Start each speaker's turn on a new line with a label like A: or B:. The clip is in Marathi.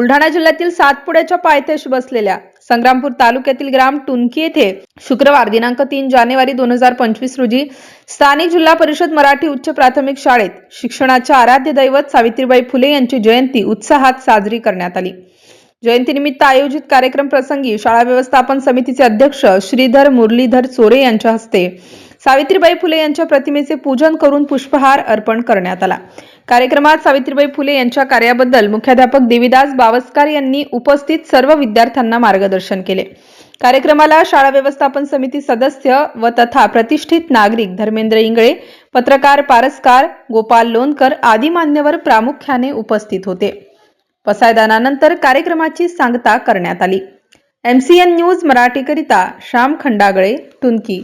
A: बुलढाणा जिल्ह्यातील सातपुड्याच्या पायथ्याशी बसलेल्या संग्रामपूर तालुक्यातील ग्राम टुनकी येथे शुक्रवार दिनांक तीन जानेवारी दोन हजार पंचवीस रोजी स्थानिक जिल्हा परिषद मराठी उच्च प्राथमिक शाळेत शिक्षणाच्या आराध्य दैवत सावित्रीबाई फुले यांची जयंती उत्साहात साजरी करण्यात आली. जयंतीनिमित्त आयोजित कार्यक्रम प्रसंगी शाळा व्यवस्थापन समितीचे अध्यक्ष श्रीधर मुरलीधर चोरे यांच्या हस्ते सावित्रीबाई फुले यांच्या प्रतिमेचे पूजन करून पुष्पहार अर्पण करण्यात आला. कार्यक्रमात सावित्रीबाई फुले यांच्या कार्याबद्दल मुख्याध्यापक देविदास बावस्कार यांनी उपस्थित सर्व विद्यार्थ्यांना मार्गदर्शन केले. कार्यक्रमाला शाळा व्यवस्थापन समिती सदस्य व तथा प्रतिष्ठित नागरिक धर्मेंद्र इंगळे पत्रकार पारसकार गोपाल लोणकर आदी मान्यवर प्रामुख्याने उपस्थित होते. पसायदानानंतर कार्यक्रमाची सांगता करण्यात आली. एमसीएन न्यूज मराठीकरिता श्याम खंडागळे टुनकी.